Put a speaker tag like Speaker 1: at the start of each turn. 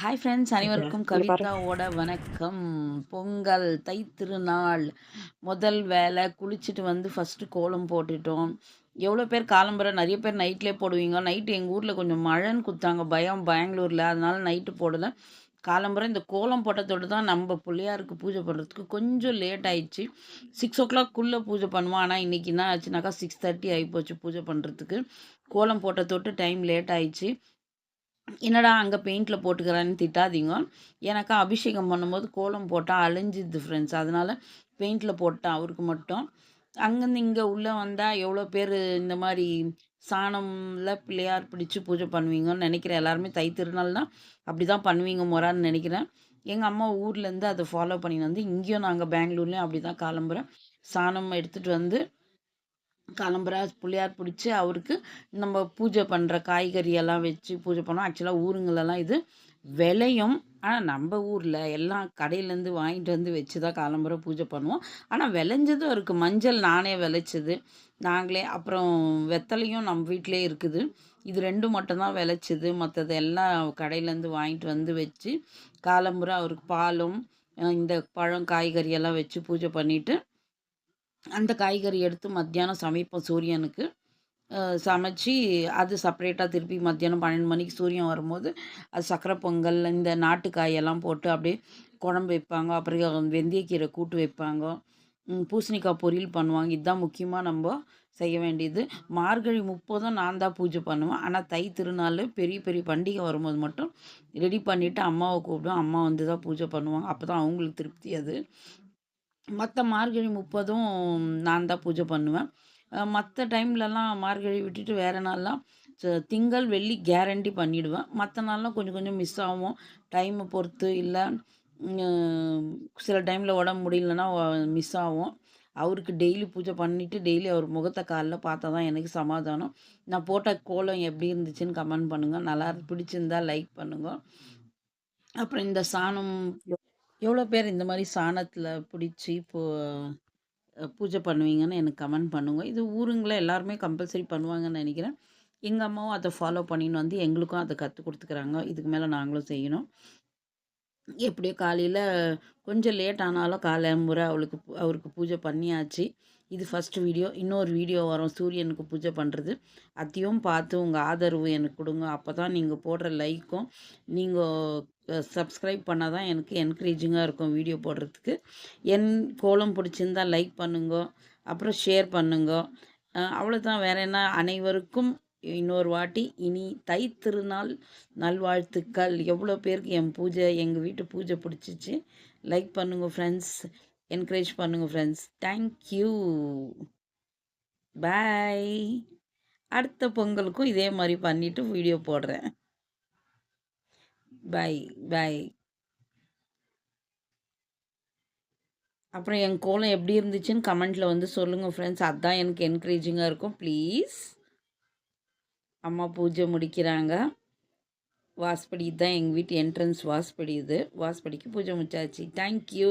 Speaker 1: Hi friends அனைவருக்கும் கவிதாவோட வணக்கம். பொங்கல் தை திருநாள் முதல் வேலை குளிச்சுட்டு வந்து ஃபஸ்ட்டு கோலம் போட்டுட்டோம். எவ்வளோ பேர் காலம்பரை நிறைய பேர் நைட்லேயே போடுவீங்க. நைட்டு எங்கள் ஊரில் கொஞ்சம் மழைன்னு கொடுத்தாங்க. பயம் பெங்களூரில். அதனால நைட்டு போடலை. காலம்பரை இந்த கோலம் போட்டதோடு தான் நம்ம பிள்ளையாருக்கு பூஜை பண்ணுறதுக்கு கொஞ்சம் லேட் ஆயிடுச்சு. சிக்ஸ் ஓ கிளாக்குள்ளே பூஜை பண்ணுவோம். ஆனால் இன்றைக்கி என்ன ஆச்சுனாக்கா சிக்ஸ் தேர்ட்டி ஆகிப்போச்சு பூஜை பண்ணுறதுக்கு கோலம் போட்டதோட்டு டைம் லேட் ஆயிடுச்சு. என்னடா அங்கே பெயிண்டில் போட்டுக்கிறான்னு திட்டாதீங்க. எனக்கு அபிஷேகம் பண்ணும்போது கோலம் போட்டால் அழிஞ்சிது ஃப்ரெண்ட்ஸ் அதனால் பெயிண்டில் போட்டேன் அவருக்கு மட்டும். அங்கேருந்து இங்கே உள்ளே வந்தால் எவ்வளோ பேர் இந்த மாதிரி சாணமில் பிள்ளையார் பிடிச்சி பூஜை பண்ணுவீங்கன்னு நினைக்கிறேன். எல்லாருமே தை திருநாள் அப்படி தான் பண்ணுவீங்க முறான்னு நினைக்கிறேன். எங்கள் அம்மா ஊர்லேருந்து அதை ஃபாலோ பண்ணி வந்து இங்கேயும் நாங்கள் பெங்களூர்லேயும் அப்படி தான் கிளம்புறேன் சாணம் எடுத்துகிட்டு வந்து கிளம்புற பிள்ளையார் பிடிச்சி அவருக்கு நம்ம பூஜை பண்ணுற காய்கறியெல்லாம் வச்சு பூஜை பண்ணோம். ஆக்சுவலாக ஊருங்களெல்லாம் இது விளையும். ஆனால் நம்ம ஊரில் எல்லாம் கடையிலேருந்து வாங்கிட்டு வந்து வச்சு தான் காலம்புற பூஜை பண்ணுவோம். ஆனால் விளைஞ்சதும் இருக்குது மஞ்சள் நானே விளைச்சது. நாங்களே அப்புறம் வெத்தலையும் நம்ம வீட்டிலே இருக்குது. இது ரெண்டும் மட்டும்தான் விளைச்சது. மற்றது எல்லாம் கடையிலேருந்து வாங்கிட்டு வந்து வச்சு காலம்புற அவருக்கு பாலும் இந்த பழம் காய்கறியெல்லாம் வச்சு பூஜை பண்ணிவிட்டு அந்த காய்கறி எடுத்து மத்தியானம் சமைப்போம் சூரியனுக்கு. சமைச்சி அது செப்பரேட்டாக திருப்பி மத்தியானம் பன்னெண்டு மணிக்கு சூரியன் வரும்போது அது சக்கரை பொங்கல் இந்த நாட்டுக்காயெல்லாம் போட்டு அப்படியே குழம்பு வைப்பாங்க. அப்புறம் வெந்தயக்கீரை கூட்டு வைப்பாங்க. பூசணிக்காய் பொரியல் பண்ணுவாங்க. இதுதான் முக்கியமாக நம்ம செய்ய வேண்டியது. மார்கழி முப்பதும் நான் தான் பூஜை பண்ணுவேன். ஆனால் தை திருநாள் பெரிய பெரிய பண்டிகை வரும்போது மட்டும் ரெடி பண்ணிவிட்டு அம்மாவை கூப்பிடுவோம் அம்மா வந்து தான் பூஜை பண்ணுவாங்க. அப்போ தான் அவங்களுக்கு திருப்தி அது. மற்ற மார்கழி முப்பதும் நான் தான் பூஜை பண்ணுவேன். மற்ற டைம்லலாம் மார்கழி விட்டுட்டு வேறு நாள்லாம் திங்கள் வெள்ளி கேரண்டி பண்ணிவிடுவேன் மற்ற நாள்லாம் கொஞ்சம் கொஞ்சம் மிஸ் ஆகும். டைமை பொறுத்து இல்லை. சில டைமில் உடம்பு முடியலன்னா மிஸ் ஆகும். அவருக்கு டெய்லி பூஜை பண்ணிவிட்டு டெய்லி அவர் முகத்தை காலில் பார்த்தா தான் எனக்கு சமாதானம். நான் போட்ட கோலம் எப்படி இருந்துச்சுன்னு கமெண்ட் பண்ணுங்கள் நல்லா பிடிச்சிருந்தா லைக் பண்ணுங்கள் அப்புறம் இந்த சாணம் எவ்வளோ பேர் இந்த மாதிரி சாணத்தில் பிடிச்சி இப்போ பூஜை பண்ணுவீங்கன்னு எனக்கு கமெண்ட் பண்ணுங்க. இது ஊருங்களில் எல்லாருமே கம்பல்சரி பண்ணுவாங்கன்னு நினைக்கிறேன். எங்கள் அம்மாவும் அதை ஃபாலோ பண்ணின்னு வந்து எங்களுக்கும் அதை கற்றுக் கொடுத்துக்கிறாங்க. இதுக்கு மேலே நாங்களும் செய்யணும். எப்படியோ காலையில் கொஞ்சம் லேட் ஆனாலும் காலை முறை அவளுக்கு அவருக்கு பூஜை பண்ணியாச்சு. இது ஃபஸ்ட்டு வீடியோ இன்னொரு வீடியோ வரும். சூரியனுக்கு பூஜை பண்ணுறது அதையும் பார்த்து உங்கள் ஆதரவு எனக்கு கொடுங்க. அப்போ தான் நீங்கள் போடுற லைக்கும் நீங்கள் சப்ஸ்கிரைப் பண்ணால் தான் எனக்கு என்கரேஜிங்காக இருக்கும் வீடியோ போடுறதுக்கு. என் கோலம் பிடிச்சிருந்தால் லைக் பண்ணுங்க. அப்புறம் ஷேர் பண்ணுங்க. அவ்வளோதான் வேறு என்ன? அனைவருக்கும் இன்னொரு வாட்டி இனி தை திருநாள் நல்வாழ்த்துக்கள். எவ்வளோ பேருக்கு என் பூஜை எங்கள் வீட்டு பூஜை பிடிச்சிச்சு. லைக் பண்ணுங்கள் ஃப்ரெண்ட்ஸ் என்கரேஜ் பண்ணுங்கள் ஃப்ரெண்ட்ஸ் தேங்க்யூ பாய் அடுத்த பொங்கலுக்கும் இதே மாதிரி பண்ணிவிட்டு வீடியோ போடுறேன். பாய் பாய் அப்புறம் என் கோலம் எப்படி இருந்துச்சுன்னு கமெண்ட்டில் வந்து சொல்லுங்கள் ஃப்ரெண்ட்ஸ் அதுதான் எனக்கு என்கரேஜிங்காக இருக்கும். ப்ளீஸ் அம்மா பூஜை முடிக்கிறாங்க. வாஸ்படி தான் எங்கள் வீட்டு என்ட்ரன்ஸ் வாஸ்படி இது. வாஸ்படிக்கு பூஜை முடிச்சாச்சு. தேங்க்யூ